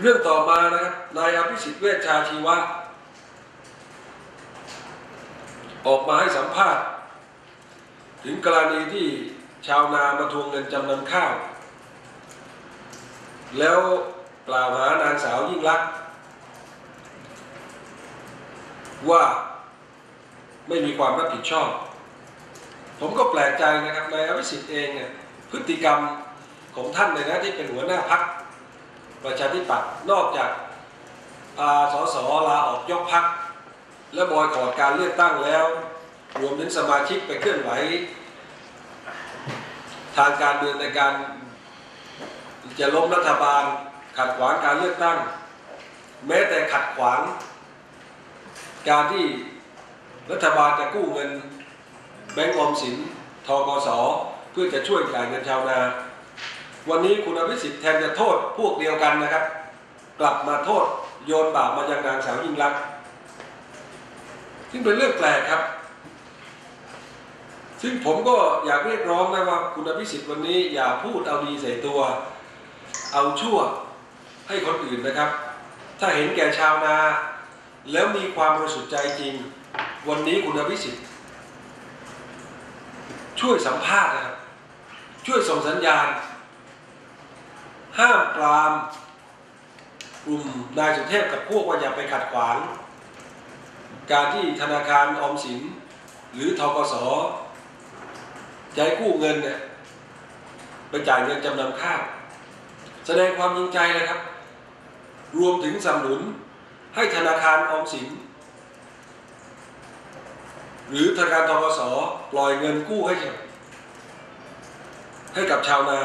เรื่องต่อมานะครับนายอภิสิทธิ์เวชชาชีวะ ออกมาให้สัมภาษณ์ ถึงกรณีที่ชาวนามาทวงเงินจำนำข้าว แล้วกล่าวหานางสาวยิ่งลักษณ์ว่าไม่มีความรับผิดชอบ ผมก็แปลกใจนะครับนายอภิสิทธิ์เองเนี่ยพฤติกรรมของท่านในนะที่เป็นหัวหน้าพัก ประชาธิปัตย์นอกจากพาสสลาออกยกพัก และบอยคอดการเลือกตั้งแล้ว รวมถึงสมาชิกไปเคลื่อนไหว ทางการเมืองในการจะล้มรัฐบาลขัดขวางการเลือกตั้ง แม้แต่ขัดขวาง การที่รัฐบาลจะกู้เงินแบงก์ออมสินทกสเพื่อจะช่วยจ่ายเงินชาวนา วันนี้คุณอภิสิทธิ์แทนจะโทษพวกเดียวกันนะครับ กลับมาโทษโยนบาปมายังนางสาวยิ่งรักษณ์ซึ่งเป็นเรื่องแปลกครับ ซึ่งผมก็อยากเรียกร้องนะว่าคุณอภิสิทธิ์วันนี้อย่าพูดเอาดีใส่ตัว เอาชั่วให้คนอื่นนะครับ ถ้าเห็นแก่ชาวนา แล้วมีความบริสุทธิ์ใจจริง วันนี้คุณอภิสิทธิ์ช่วยสัมภาษณ์นะครับ ช่วยส่งสัญญาณ ห้ามปรามกลุ่มนายสุเทพกับพวกว่าอย่าไปขัดขวาง การที่ธนาคารออมสิน หรือทกสจะให้กู้เงินเนี่ยไปจ่ายเงินจำนำข้าวแสดงความจริงใจเลยครับ รวมถึงสนับสนุนให้ธนาคารออมสิน หรือธนาคารทกสปล่อยเงินกู้ให้ให้กับชาวนา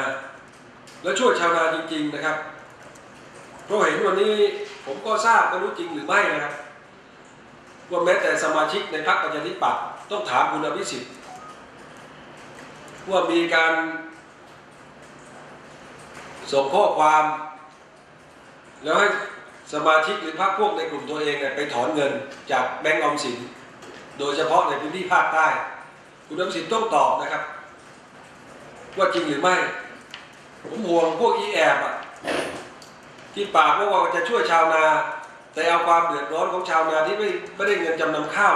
และช่วยชาวนาจริง ๆนะครับเพราะเห็นวันนี้ผมก็ทราบไม่รู้จริงหรือไม่นะครับว่าแม้แต่สมาชิกในพรรคประชาธิปัตย์ต้องถามคุณอภิสิทธิ์ว่ามีการส่งข้อความ แล้วให้สมาชิกหรือพรรคพวกในกลุ่มตัวเองเนี่ยไปถอนเงินจากแบงก์ออมสิน โดยเฉพาะในพื้นที่ภาคใต้ คุณอภิสิทธิ์ต้องตอบนะครับ ว่าจริงหรือไม่ ผมห่วงพวกอีแอบอะที่ปากว่าจะช่วยชาวนา แต่เอาความเดือดร้อนของชาวนาที่ไม่ไม่ได้เงินจำนำข้าว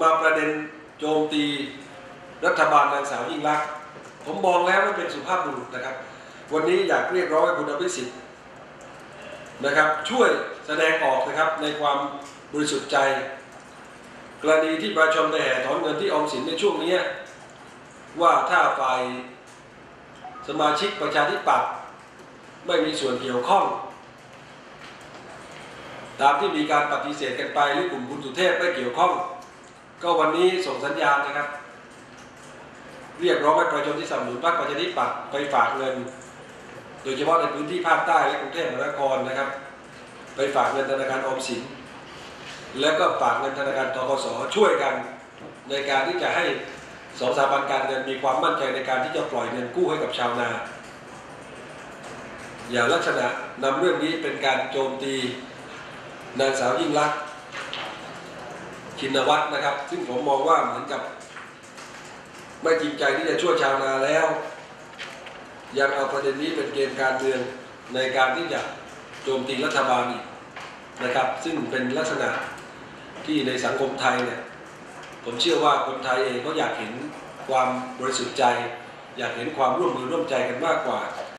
มาประเด็นโจมตีรัฐบาลนางสาวยิ่งรักษณ์ผมมองแล้วมันเป็นสุภาพบุรุษนะครับ วันนี้อยากเรียกร้องให้คุณอภิสิทธิ์นะครับ ช่วยแสดงออกนะครับในความบริสุทธิ์ใจ กรณีที่ประชาชนไปแห่ถอนเงินที่ออมสินในช่วงนี้ว่าถ้าฝ่าย สมาชิกประชาธิปัตย์ไม่มีส่วนเกี่ยวข้อง ตามที่มีการปฏิเสธกันไปหรือกลุ่มคุณสุเทพไม่เกี่ยวข้อง ก็วันนี้ส่งสัญญาณนะครับ เรียกร้องให้ประชาชนที่สนับสนุนพรรคประชาธิปัตย์ไปฝากเงิน โดยเฉพาะในพื้นที่ภาคใต้และกรุงเทพมหานครนะครับ ไปฝากเงินธนาคารออมสิน แล้วก็ฝากเงินธนาคารทกสช่วยกันในการที่จะให้ สองสถาบันการเงินมีความมั่นใจในการที่จะปล่อยเงินกู้ให้กับชาวนา อย่าลักษณะนำเรื่องนี้เป็นการโจมตีนางสาวยิ่งลักษณ์ชินวัตรนะครับ ซึ่งผมมองว่าเหมือนกับไม่จริงใจที่จะช่วยชาวนาแล้ว ยังเอาประเด็นนี้เป็นเกมการเมืองในการที่จะโจมตีรัฐบาลอีกนะครับ ซึ่งเป็นลักษณะที่ในสังคมไทยเนี่ย ผมเชื่อว่าคนไทยเองก็อยากเห็นความบริสุทธิ์ใจ อยากเห็นความร่วมมือร่วมใจกันมากกว่า